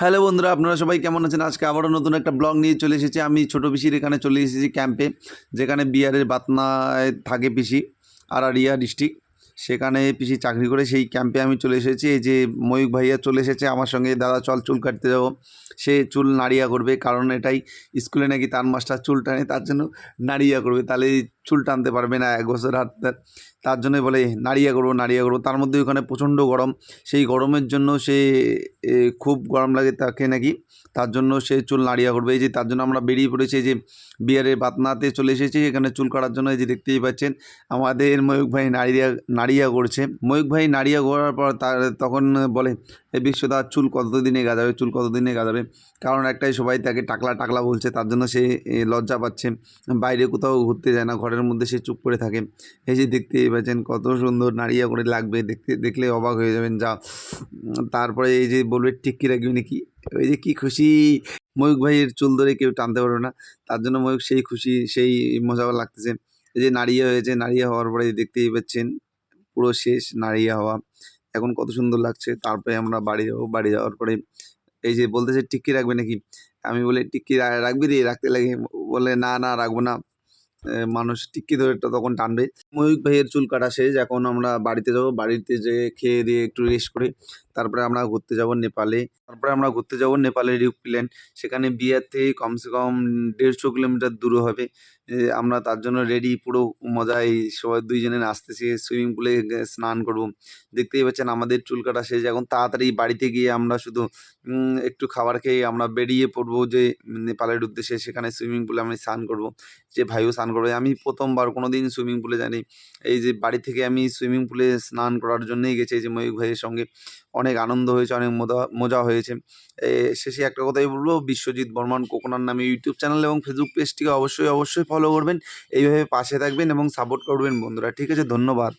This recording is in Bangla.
হ্যালো বন্ধুরা, আপনারা সবাই কেমন আছেন? আজকে আবারও নতুন একটা ব্লগ নিয়ে চলে এসেছি। আমি ছোটো পিসির এখানে চলে এসেছি ক্যাম্পে, যেখানে বিহারের বাতনায় থাকে পিসি আরারিয়া ডিস্ট্রিক্ট। সেখানে পিসি চাকরি করে, সেই ক্যাম্পে আমি চলে এসেছি। এই যে ময়ূক ভাইয়া চলে এসেছে আমার সঙ্গে, দাদা, চল চুল কাটতে যাব। সে চুল নাড়িয়া করবে, কারণ এটাই স্কুলে নাকি তার মাস্টার চুল টানে, তার জন্য নাড়িয়া করবে। তাহলে চুল টানতে পারবে না, এক বছর হাত তার জন্যই বলে, নাড়িয়া করব নাড়িয়া করব তার মধ্যে ওখানে প্রচণ্ড গরম। সেই গরমের জন্য সে খুব গরম লাগে তাকে নাকি। তার জন্য সে চুল নাড়িয়া করবে। এই যে তার জন্য আমরা বেরিয়ে পড়েছি যে বিয়ারের বাতনাতে চলে এসেছি। এখানে চুল কাটার জন্য এই যে দেখতেই পাচ্ছেন, আমাদের ময়ূক ভাই নাড়িয়া নাড়িয়া করছে। ময়ূক ভাই নাড়িয়া করার পর তার তখন বলে এই বিশ্বদার চুল কতদিনে গাজাবে? চুল কতদিনে গাজাবে? কারণ একটাই সবাই তাকে টাকলা টাকলা বলছে। তার জন্য সে লজ্জা পাচ্ছে। বাইরে কোথাও ঘুরতে যায় না, ঘরের মধ্যে সে চুপ করে থাকে। এই যে দেখতেই পাচ্ছেন কত সুন্দর নাড়িয়া করে লাগবে। দেখতে, দেখলে অবাক হয়ে যাবেন। যা, তারপরে এই যে বলবে টিক্কি রাখবি নাকি ওই যে কি খুশি? ময়ূক ভাইয়ের চুল ধরে কেউ টানতে পারবে না। তার জন্য ময়ূক সেই খুশি, সেই মজা লাগতেছে। এই যে নাড়িয়া হয়েছে, নাড়িয়া হওয়ার পরে দেখতেই পাচ্ছেন পুরো শেষ নাড়িয়া হওয়া। এখন কত সুন্দর লাগছে। তারপরে আমরা বাড়ি যাব। বাড়ি যাওয়ার পরে এই যে বলতেছে টিক্কি রাখবে নাকি? আমি বলে টিক্কি রা- রাখবি রে? রাখতে লাগে? বলে, না না, রাখব না। মানুষ টিক্কি ধরে তখন টানবে। ময়ূক ভাইয়ের চুল কাটা শেষ, এখন আমরা বাড়িতে যাব। বাড়িতে যেয়ে খেয়ে দিয়ে একটু রেস্ট করে তারপরে আমরা ঘুরতে যাব নেপালে। তারপরে আমরা ঘুরতে যাব নেপালের রিউক প্লেন সেখানে বিয়ার থেকে কমসে কম দেড়শো কিলোমিটার দূর হবে। আমরা তার জন্য রেডি পুরো মজায় সবাই দুইজনে নাচতেছি সুইমিং পুলে স্নান করব। দেখতেই পাচ্ছেন আমাদের চুল কাটা শেষ। এখন তাড়াতাড়ি বাড়িতে গিয়ে আমরা শুধু একটু খাবার খেয়ে আমরা বেরিয়ে পড়ব যে নেপালের উদ্দেশ্যে। সেখানে সুইমিং পুলে আমি স্নান করব। যে ভাইও স্নান করবে। আমি প্রথমবার কোনো দিন সুইমিং পুলে জানি এই যে বাড়ি থেকে আমি সুইমিং পুলে স্নান করার জন্যই গেছি, এই যে ময়ূক ভাইয়ের সঙ্গে। অনেক আনন্দ হয়েছে, অনেক মজা মজা হয়েছে। শেষে একটা কথাই বলব, বিশ্বজিৎ বর্মন কোকোনার নামে ইউটিউব চ্যানেল এবং ফেসবুক পেজটিকে অবশ্যই অবশ্যই ফলো করবেন। এইভাবে পাশে থাকবেন এবং সাপোর্ট করবেন বন্ধুরা। ঠিক আছে, ধন্যবাদ।